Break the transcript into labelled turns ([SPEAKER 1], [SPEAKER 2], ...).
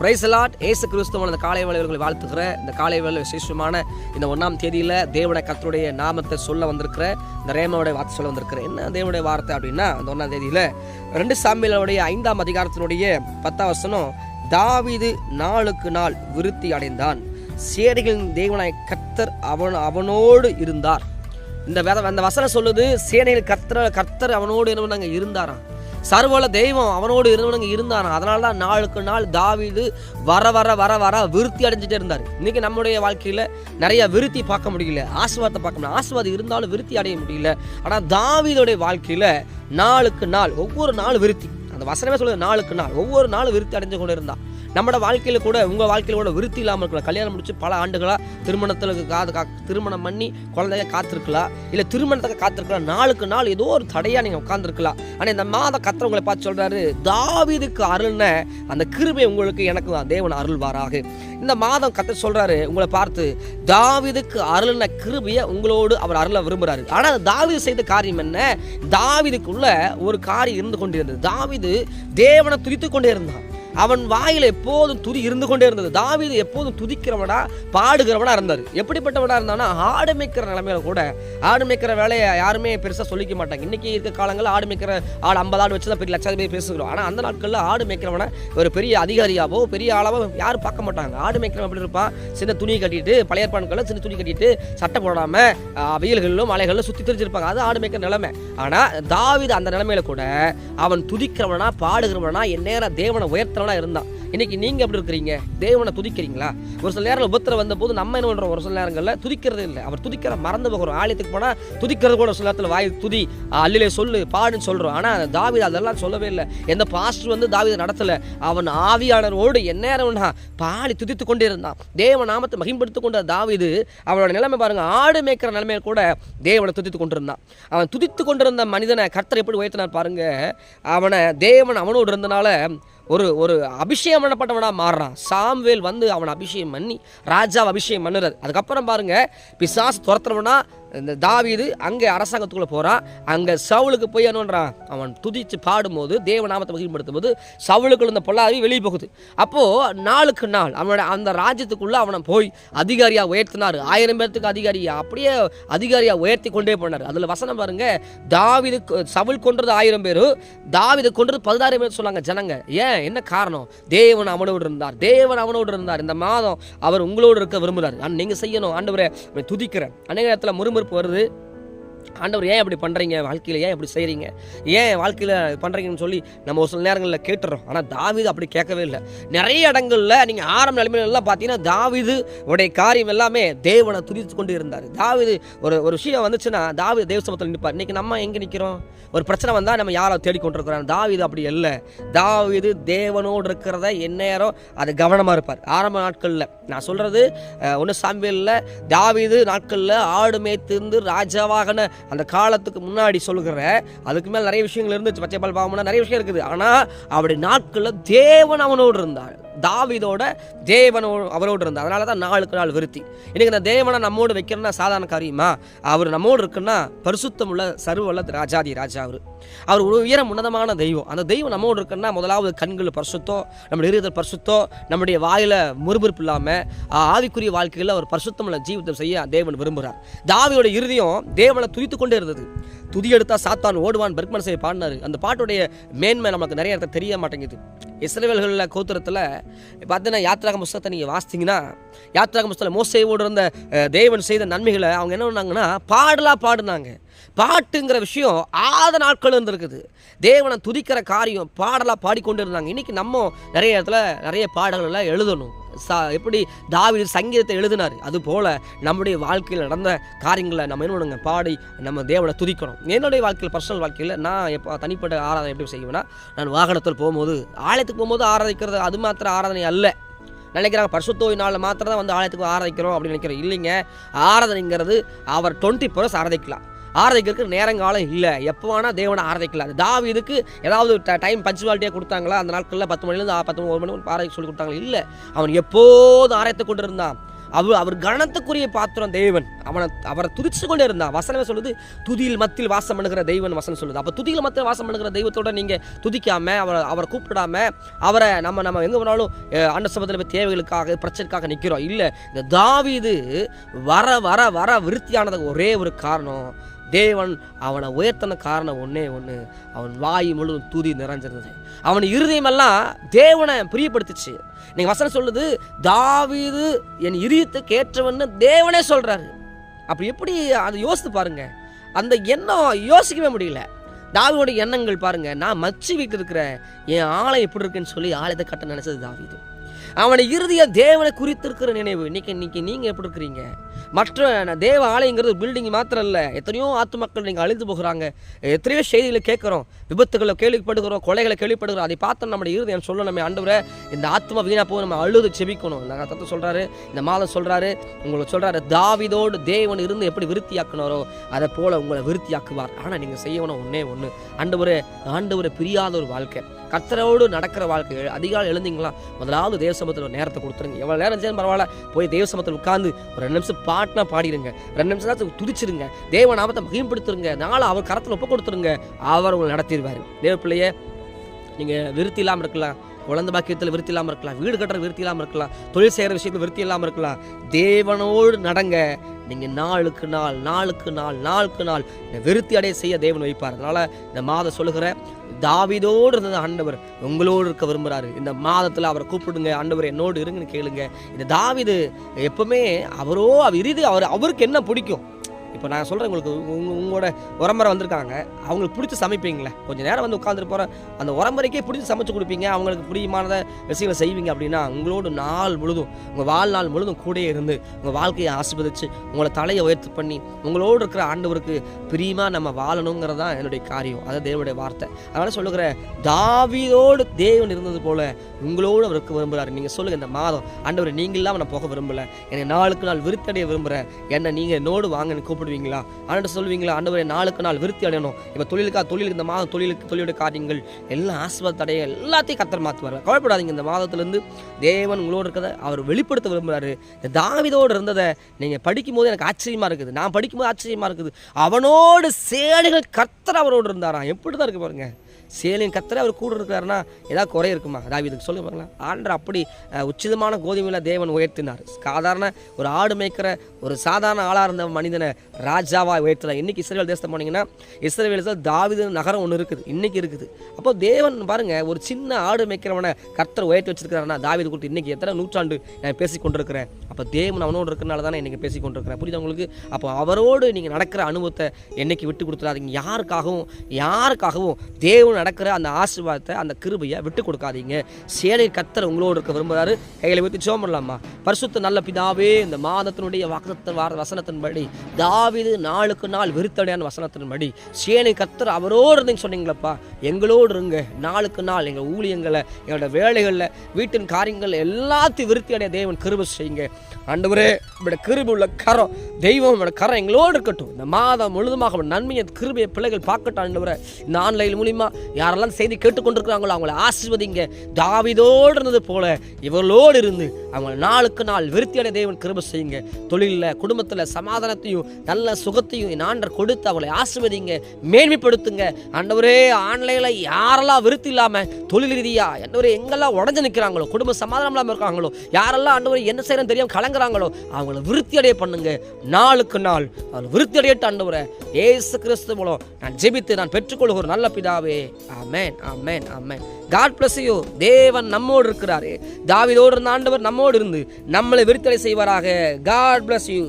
[SPEAKER 1] Price lot ஏசு கிறிஸ்துவன் அந்த காலை வேலைகளை வாழ்த்துக்கிற இந்த காலை வேலை விசேஷமான இந்த ஒன்றாம் தேதியில் தேவனை கத்தருடைய நாமத்தை சொல்ல வந்திருக்கிற இந்த ரேமாவுடைய வார்த்தை சொல்ல வந்திருக்கிற என்ன தேவனுடைய வார்த்தை அப்படின்னா இந்த ஒன்றாம் தேதியில் ரெண்டு சாமியலுடைய ஐந்தாம் அதிகாரத்தினுடைய பத்தாம் வசனம் தாவிது நாளுக்கு நாள் விருத்தி அடைந்தான். சேனைகளின் தேவனாய் கர்த்தர் அவன் அவனோடு இருந்தார். இந்த வேத அந்த வசனம் சொல்லுது சேனையில் கர்த்தர் கர்த்தர் அவனோடு என்னவனாங்க இருந்தாராம். சர்வல தெய்வம் அவனோடு இருந்தவனுங்க இருந்தானா? அதனால தான் நாளுக்கு நாள் தாவீது வர வர வர வர விருத்தி அடைஞ்சிட்டே இருந்தார். இன்னைக்கு நம்முடைய வாழ்க்கையில் நிறைய விருத்தி பார்க்க முடியல ஆசீர்வாதத்தை பார்க்க முடியல. ஆசீர்வாதம் இருந்தாலும் விருத்தி அடைய முடியல. ஆனால் தாவிதோடைய வாழ்க்கையில் நாளுக்கு நாள் ஒவ்வொரு நாள் விருத்தி. அந்த வசனமே சொல்லுது நாளுக்கு நாள். ஒவ்வொரு நாளும் விருத்தி அடைஞ்சு கொண்டு இருந்தான் நம்மளோட வாழ்க்கையில் கூட உங்கள் வாழ்க்கையில் கூட விருத்தி இல்லாமல் இருக்கலாம் கல்யாணம் முடிச்சு பல ஆண்டுகளாக திருமணத்தில் காது கா திருமணம் பண்ணி குழந்தைய காத்திருக்கலாம் இல்லை திருமணத்துக்கு காத்திருக்கலாம் நாளுக்கு நாள் ஏதோ ஒரு தடையாக நீங்கள் உட்காந்துருக்கலாம் ஆனால் இந்த மாத கத்திர உங்களை பார்த்து சொல்கிறாரு தாவீதுக்கு அருள்ன அந்த கிருபை உங்களுக்கு எனக்கு தேவன் அருள்வாராக. இந்த மாதம் கத்த சொல்கிறாரு உங்களை பார்த்து தாவீதுக்கு அருளின கிருபையை உங்களோடு அவர் அருள விரும்புகிறாரு ஆனால் தாவீது செய்த காரியம் என்ன? தாவிதுக்குள்ளே ஒரு காரியம் இருந்து கொண்டிருந்தது. தாவீது தேவனை துதித்து கொண்டே இருந்தான். அவன் வாயில் எப்போதும் துதி இருந்து கொண்டே இருந்தது. தாவீது எப்போதும் துதிக்கிறவனா பாடுகிறவனா இருந்தார். எப்படிப்பட்டவனா இருந்தானா ஆடு மேய்க்கிற நிலைமையில கூட ஆடு மேய்க்கிற வேலையை யாருமே பெருசா சொல்லிக்க மாட்டாங்க. இன்னைக்கு இருக்க காலங்களில் ஆடு மேய்க்கிற ஆடு ஐம்பது ஆடு வச்சு தான் பெரிய லட்சாதிபதி பேசுகிறோம். ஆனால் அந்த நாட்களில் ஆடு மேய்க்கிறவனை ஒரு பெரிய அதிகாரியாவோ பெரிய ஆளாவோ யாரும் பார்க்க மாட்டாங்க. ஆடு மேய்க்கிறவன் எப்படி இருப்பான்? சின்ன துணி கட்டிட்டு பழைய ஏற்பாடுகளில் சின்ன துணி கட்டிட்டு சட்டை போடாம வெயில்களிலும் மலைகளிலும் சுற்றி தெரிஞ்சிருப்பாங்க. அது ஆடு மேய்க்கிற நிலைமை. ஆனால் தாவீது அந்த நிலைமையில கூட அவன் துதிக்கிறவனா பாடுகிறவனா என் நேரம் தேவனை உயர்த்தவனா இருந்தான். இன்னைக்கு நீங்க எப்படி இருக்கிறீங்க? தேவனை துதிக்கிறீங்களா? ஒரு சில நேரம் உபத்திரம் வந்த போது நம்ம என்ன பண்றோம்? ஒரு சில நேரங்களில் துதிக்கிறது இல்லை. அவர் துதிக்கிற மறந்து போகிறோம் ஆலயத்துக்கு போனால் துதிக்கிறது கூட ஒரு சில நேரத்தில் வாய் துதி அல்லிலே சொல்லு பாடுன்னு சொல்றோம். ஆனால் தாவீது அதெல்லாம் சொல்லவே இல்லை. எந்த பாஸ்டர் வந்து தாவீதை நடத்தல. அவன் ஆவியானரோடு எந்நேரம்னா பாடி துதித்து கொண்டே இருந்தான் தேவ நாமத்தை மகிம்படுத்திக் கொண்ட தாவிது அவனோட நிலைமை பாருங்க ஆடு மேய்க்கிற நிலைமையில கூட தேவனை துதித்து கொண்டிருந்தான். அவன் துதித்து கொண்டிருந்த மனிதனை கர்த்தர் எப்படி உயர்த்தினார் பாருங்க அவனை தேவன் அவனோடு இருந்தனால ஒரு ஒரு அபிஷேகம் பண்ணப்பட்டவனா மாறுறான். சாம்வேல் வந்து அவனை அபிஷேகம் பண்ணி ராஜாவை அபிஷேகம் பண்ணுறது அதுக்கப்புறம் பாருங்கள் பிசாஸ் துரத்துறவனா இந்த தாவீது அங்கே அரசாங்கத்துக்குள்ளே போகிறான் அங்கே சவுளுக்கு போய் என்னன்றான் அவன் துதித்து பாடும்போது தேவ நாமத்தை மகிழ்படுத்தும் போது சவுளுக்குள்ள இந்த பொல்லாதவி வெளியே போகுது. அப்போது நாளுக்கு நாள் அவனோட அந்த ராஜ்யத்துக்குள்ளே அவனை போய் அதிகாரியாக உயர்த்தினார். ஆயிரம் பேர்த்துக்கு அதிகாரியாக அப்படியே அதிகாரியாக உயர்த்தி கொண்டே போனார். அதில் வசனம் பாருங்க தாவீது சவுள் கொன்றது ஆயிரம் பேர் தாவிது கொன்றது பதினாயிரம் பேர் சொன்னாங்க ஜனங்க. ஏன்? என்ன காரணம்? தேவன் அவனோடு இருந்தார். தேவன் அவனோடு இருந்தார். இந்த மாதம் அவர் உங்களோடு இருக்க விரும்புகிறார். ஆனால் நீங்கள் செய்யணும் ஆண்டு துதிக்கிறேன். அநேக இடத்துல முறுமுறுப்பு வருது. ஆண்டவர் ஏன் இப்படி பண்ணுறீங்க வாழ்க்கையில் ஏன் இப்படி செய்கிறீங்க ஏன் வாழ்க்கையில் பண்ணுறீங்கன்னு சொல்லி நம்ம ஒரு சில நேரங்களில் கேட்டுறோம். ஆனால் தாவீது அப்படி கேட்கவே இல்லை. நிறைய இடங்களில் நீங்கள் ஆரம்ப நிலைமையிலலாம் பார்த்தீங்கன்னா தாவிது உடைய காரியம் எல்லாமே தேவனை துதித்து கொண்டு இருந்தார். தாவீது ஒரு ஒரு விஷயம் வந்துச்சுன்னா தாவீது தேவ சமத்தில் நிற்பார். இன்றைக்கி நம்ம எங்கே நிற்கிறோம் ஒரு பிரச்சனை வந்தால் நம்ம யாரை தேடிக்கொண்டிருக்கிறோம் தாவீது அப்படி இல்லை. தாவீது தேவனோடு இருக்கிறத எந்நேரம் அது கவனமாக இருப்பார். ஆரம்ப நாட்களில் நான் சொல்கிறது ஒன்று சாம்பியலில் தாவிது நாட்களில் ஆடு மேய்த்திருந்து ராஜாவாகன அந்த காலத்துக்கு முன்னாடி சொல்லுகிற அதுக்கு மேலே நிறைய விஷயங்கள் இருந்துச்சு. பச்சை பால் பாவம்னா நிறைய விஷயம் இருக்குது. ஆனால் அப்படி நாட்களில் தேவன் அவனோடு இருந்தார். தாவிதோட தேவனோடு அவரோடு இருந்தார். அதனால தான் நாளுக்கு நாள் விருத்தி. இன்றைக்கி இந்த தேவனை நம்மோடு வைக்கணும்னா சாதாரண காரியமா? அவர் நம்மோடு இருக்குன்னா பரிசுத்தம் உள்ள சர்வல்ல ராஜாதி ராஜா அவர். அவர் ஒரு உயரம் உன்னதமான தெய்வம். அந்த தெய்வம் நம்மோடு இருக்குன்னா முதலாவது கண்கள் பரிசுத்தம் நம்முடைய இருதல் பரிசுத்தம் நம்முடைய வாயில் முறுமுறுப்பு இல்லாமல் ஆவிக்குரிய வாழ்க்கையில் அவர் பரிசுத்தம் உள்ள ஜீவிதம் செய்ய தேவன் விரும்புகிறார் தாவியோட இறுதியும் தேவனை துதித்து கொண்டே இருந்தது. துதி எடுத்தா சாத்தான் ஓடுவான் பெர்க்மன் செய்ய பாடினாரு. அந்த பாட்டுடைய மேன்மை நமக்கு நிறைய இடத்துல தெரிய மாட்டேங்குது. இஸ்ரேவேல்களில் கோத்திரத்தில் பார்த்தீங்கன்னா யாத்ராக புஸ்தகத்தை நீங்கள் வாசித்தீங்கன்னா யாத்ராக புஸ்தகம் மோசையோடு இருந்த தேவன் செய்த நன்மைகளை அவங்க என்ன பண்ணாங்கன்னா பாடலாக பாடினாங்க. பாட்டுங்கிற விஷயம் ஆத நாட்கள் இருந்திருக்குது. தேவனை துதிக்கிற காரியம் பாடலாக பாடிக்கொண்டு இருந்தாங்க இன்றைக்கி நம்ம நிறைய இடத்துல நிறைய பாடல்களை எழுதணும். எப்படி தாவீது சங்கீதத்தை எழுதினார்? அது போல் நம்முடைய வாழ்க்கையில் நடந்த காரியங்களை நம்ம என்ன பண்ணுங்க? பாடி நம்ம தேவனை துதிக்கணும். என்னுடைய வாழ்க்கையில் பர்சனல் வாழ்க்கையில் நான் எப்போ தனிப்பட்ட ஆராதனை எப்படி செய்வேன்னா நான் வாகனத்தில் போகும்போது ஆலயத்துக்கு போகும்போது ஆராதிக்கிறது அது மாத்திரம் ஆராதனை அல்ல. நினைக்கிறாங்க பரிசுத்தோய் நாளில் மாத்திரம் தான் வந்து ஆலயத்துக்கு ஆராதிக்கிறோம் அப்படின்னு நினைக்கிறோம் இல்லைங்க ஆராதனைங்கிறது அவர் டுவெண்ட்டி பர்ஸ் ஆராதிக்கலாம். ஆராதிக்கிறதுக்கு நேரங்காலம் இல்லை. எப்போ வேணால் தேவனை ஆராதிக்கலாம். அது தாவீதுக்கு ஏதாவது டைம் பஞ்சுவாலிட்டியாக கொடுத்தாங்களா? அந்த நாட்களில் பத்து மணிலேருந்து பத்து ஒரு மணி ஆராய்ச்சி சொல்லி கொடுத்தாங்களா? இல்லை. அவன் எப்போதும் ஆராய்த்து கொண்டு இருந்தான் அவர் அவர் கணத்துக்குரிய பாத்திரம் தேவன். அவனை அவரை துதிச்சு கொண்டே இருந்தான். வசனமே சொல்லுது துதியில் மத்தியில் வாசம் பண்ணுகிற தெய்வன் வசனம் சொல்லுது. அப்போ துதியில் மத்தியில் வாசம் பண்ணுகிற தெய்வத்தோட நீங்கள் துதிக்காம அவரை அவரை கூப்பிடாம அவரை நம்ம நம்ம எங்கே போனாலும் அன்ன ஆண்ட சபத்தில் போய் தேவைகளுக்காக பிரச்சனைக்காக நிற்கிறோம் இல்லை இந்த தாவிது வர வர வர விருத்தியானதுக்கு ஒரே ஒரு காரணம் தேவன் அவனை உயர்த்தின காரணம் ஒன்றே ஒன்று அவன் வாய் முழுவதும் துதி நிறைஞ்சிருந்தது. அவன் இருதயமெல்லாம் தேவனை பிரியப்படுத்துச்சு. நீங்கள் வசனம் சொல்லுது தாவீது என் இருதயத்துக்கு ஏற்றவன்னு தேவனே சொல்கிறாரு அப்படி எப்படி அதை யோசித்து பாருங்க. அந்த எண்ணம் யோசிக்கவே முடியல. தாவியோட எண்ணங்கள் பாருங்க நான் மச்சி வீட்டில் இருக்கிற என் ஆலை எப்படி இருக்குன்னு சொல்லி ஆலயத்தை கட்ட நினைச்சது தாவீது. அவனை இறுதியாக தேவனை குறித்திருக்கிற நினைவு. இன்னைக்கு இன்னைக்கு நீங்கள் எப்படி இருக்கிறீங்க? மற்ற தேவ ஆலயங்கிறது பில்டிங் மாத்திரம் இல்லை எத்தனையோ ஆத்து மக்கள் நீங்கள் அழிந்து போகிறாங்க. எத்தனையோ செய்திகளை கேட்குறோம். விபத்துகளை கேள்விப்படுகிறோம். கொலைகளை கேள்விப்படுகிறோம். அதை பார்த்து நம்முடைய இருதயம் சொல்ல நம்ம ஆண்டவரே. இந்த ஆத்மா வீணா போய் நம்ம அழுது செபிக்கணும். இந்த தத்தை சொல்கிறாரு இந்த மாதம் சொல்கிறாரு உங்களுக்கு சொல்கிறாரு தாவிதோடு தேவன் இருந்து எப்படி விருத்தியாக்குனாரோ அதை போல் உங்களை விருத்தியாக்குவார். ஆனால் நீங்கள் செய்யணும் ஒன்றே ஒன்று ஆண்டவரே ஆண்டவரை பிரியாத ஒரு வாழ்க்கை. கத்தரோடு நடக்கிற வாழ்க்கை. அதிகாலம் எழுந்தீங்களா? முதலாவது தேவ சமத்தில் ஒரு நேரத்தை கொடுத்துருங்க. எவ்வளோ நேரம் செய்யும் பரவாயில்ல. போய் தேவ சமத்தில் உட்காந்து ஒரு ரெண்டு நிமிஷம் பாட்டினா பாடிடுங்க ரெண்டு நிமிஷம் தான் துதிச்சிருங்க. தேவ நாமத்தை மகிம்படுத்துருங்க நாளை அவர் கரத்தில் ஒப்பு கொடுத்துருங்க. அவர் உங்களை நடத்திடுவார். தேவ பிள்ளையே நீங்கள் விருத்தி இல்லாமல் இருக்கலாம். குழந்தை பாக்கியத்தில் விருத்தி இல்லாமல் இருக்கலாம். வீடு கட்டுற விருத்தி இல்லாமல் இருக்கலாம். தொழில் செய்கிற விஷயத்தில் விருத்தி இல்லாமல் இருக்கலாம். தேவனோடு நடங்க. நீங்கள் நாளுக்கு நாள் நாளுக்கு நாள் நாளுக்கு நாள் இந்த விருத்தி அடைய செய்ய தேவன் வைப்பார். அதனால் இந்த மாதம் சொல்லுகிற தாவிதோடு இருந்தது ஆண்டவர். உங்களோடு இருக்க விரும்புகிறாரு இந்த மாதத்தில் அவரை கூப்பிடுங்க ஆண்டவர் என்னோடு இருங்கன்னு கேளுங்க. இந்த தாவிது எப்பவுமே அவரோ அவர் இறுதி அவர் அவருக்கு என்ன பிடிக்கும்? இப்போ நான் சொல்கிறேன் உங்களுக்கு உங்க உங்களோட உரம்பரை வந்திருக்காங்க. அவங்களுக்கு பிடிச்சி சமைப்பீங்களே? கொஞ்சம் நேரம் வந்து உட்காந்துட்டு போகிற அந்த உரம்பரைக்கே பிடிச்சி சமைச்சு கொடுப்பீங்க. அவங்களுக்கு பிடிக்குமானத விஷயங்களை செய்வீங்க அப்படின்னா உங்களோட நாள் முழுதும் உங்கள் வாழ்நாள் முழுதும் கூடயே இருந்து உங்கள் வாழ்க்கையை ஆசிர்வதிச்சு உங்களை தலையை உயர்த்து பண்ணி உங்களோடு இருக்கிற ஆண்டவருக்கு பிரியமாக நம்ம வாழணுங்கிறது தான் என்னுடைய காரியம். அதான் தேவனுடைய வார்த்தை. அதனால் சொல்லுகிற தாவியோடு தேவன் இருந்தது போல உங்களோடு அவருக்கு விரும்புகிறாரு. நீங்கள் சொல்லுங்கள் இந்த மாதம் ஆண்டவர் நீங்கள் இல்லாமல் நான் போக விரும்பல. என்னை நாளுக்கு நாள் விருத்தடைய விரும்புகிறேன் என்னை நீங்கள் என்னோடு வாங்கன்னு கூப்பிட்டு கூப்பிடுவீங்களா ஆண்டு சொல்லுவீங்களா? ஆண்டவரை நாளுக்கு நாள் விருத்தி அடையணும். இப்போ தொழிலுக்கா தொழிலுக்கு இந்த மாதம் தொழிலுக்கு தொழிலுடைய காரியங்கள் எல்லாம் ஆசிர்வாத தடைய எல்லாத்தையும் கத்தர் மாற்றுவார் கவலைப்படாதீங்க இந்த மாதத்துலேருந்து தேவன் உங்களோடு இருக்கிறத அவர் வெளிப்படுத்த விரும்புகிறாரு இந்த தாவிதோடு இருந்ததை நீங்கள் படிக்கும்போது எனக்கு ஆச்சரியமாக இருக்குது. நான் படிக்கும்போது ஆச்சரியமாக இருக்குது. அவனோடு சேனைகள் கத்தர் அவரோடு இருந்தாராம். எப்படி தான் இருக்கு பாருங்கள் சேலின் கத்தரை அவர் கூட இருக்கிறாருன்னா ஏதாவது குறை இருக்குமா? தாவீதுக்கு சொல்லுங்க பாருங்களேன். ஆண்டர் அப்படி உச்சிதமான கோதுமையில தேவன் உயர்த்தினார். சாதாரண ஒரு ஆடு மேய்க்கிற ஒரு சாதாரண ஆளாக இருந்த மனிதனை ராஜாவா உயர்த்தினார். இன்னைக்கு இஸ்ரேல் தேசத்தை போனீங்கன்னா இஸ்ரேல் தாவீது நகரம் ஒன்று இருக்குது. இன்னைக்கு இருக்குது. அப்போ தேவன் பாருங்க ஒரு சின்ன ஆடு மேய்க்கிறவனை கத்தரை உயர்த்தி வச்சிருக்கிறாருன்னா தாவிது கொடுத்து இன்னைக்கு எத்தனை நூற்றாண்டு நான் பேசி கொண்டிருக்கிறேன். அப்போ தேவன் அவனோடு இருக்கிறனால தானே இன்றைக்கி பேசி கொண்டிருக்கிறேன். புரியுது உங்களுக்கு? அப்போ அவரோடு நீங்கள் நடக்கிற அனுபவத்தை என்னைக்கு விட்டு கொடுத்துடாதீங்க. யாருக்காகவும் யாருக்காகவும் தேவன் நடக்கிற அந்த ஆசீர்வாதத்தை அந்த கிருபையை விட்டு கொடுக்காதீங்க. சேலை கத்தர் உங்களோடு இருக்க விரும்புகிறாரு. கைகளை வைத்து ஜோம் பண்ணலாமா பரிசுத்த நல்ல பிதாவே இந்த மாதத்தினுடைய வசனத்தின் வார வசனத்தின்படி தாவிது நாளுக்கு நாள் வெறுத்தடையான வசனத்தின்படி சேனை கத்தர் அவரோடு இருந்தீங்க சொன்னீங்களப்பா. எங்களோடு இருங்க. நாளுக்கு நாள் எங்கள் ஊழியங்களை எங்களோட வேலைகளில் வீட்டின் காரியங்கள் எல்லாத்தையும் விருத்தி அடைய தேவன் கிருபை செய்யுங்க. ஆண்டவரே உங்களோட கிருபை உள்ள கரம் தெய்வம் உங்களோட கரம் எங்களோடு இருக்கட்டும். இந்த மாதம் முழுதுமாக நன்மையை கிருபையை பிள்ளைகள் பார்க்கட்டும் ஆண்டவரே. இந்த ஆன்லைன் மூலிமா யாரெல்லாம் செய்தி கேட்டுக்கொண்டிருக்கிறாங்களோ அவங்கள ஆசிர்வதிங்க. தாவிதோடு இருந்தது போல இவர்களோடு இருந்து அவங்க நாளுக்கு நாள் விருத்தியடைய தேவன் கிருப செய்யுங்க. தொழிலில் குடும்பத்தில் சமாதானத்தையும் நல்ல சுகத்தையும் என் கொடுத்து அவளை ஆசிர்வதிங்க மேன்மைப்படுத்துங்க. அண்டவரே ஆன்லைனில் யாரெல்லாம் விருத்தி இல்லாமல் தொழில் ரீதியாக ஆண்டவரே எங்கெல்லாம் உடஞ்சு நிற்கிறாங்களோ குடும்ப சமாதானம் இல்லாமல் இருக்காங்களோ யாரெல்லாம் ஆண்டவரே என்ன செய்யணும் தெரியாமல் கலங்குறாங்களோ அவங்கள விருத்தி அடைய பண்ணுங்க. நாளுக்கு நாள் அவள் விருத்தி அடையட்டு ஏசு கிறிஸ்து மூலம் நான் ஜெபித்து நான் பெற்றுக்கொள்கிற நல்ல பிதாவே. ஆமேன் ஆமேன் ஆமேன். காட் பிளஸ் யூ தேவன் நம்மோடு இருக்கிறாரு. தாவிதோடு இருந்த ஆண்டவர் நம்ம நம்மோடு இருந்து நம்மளை விருத்தடை செய்வாராக. God bless you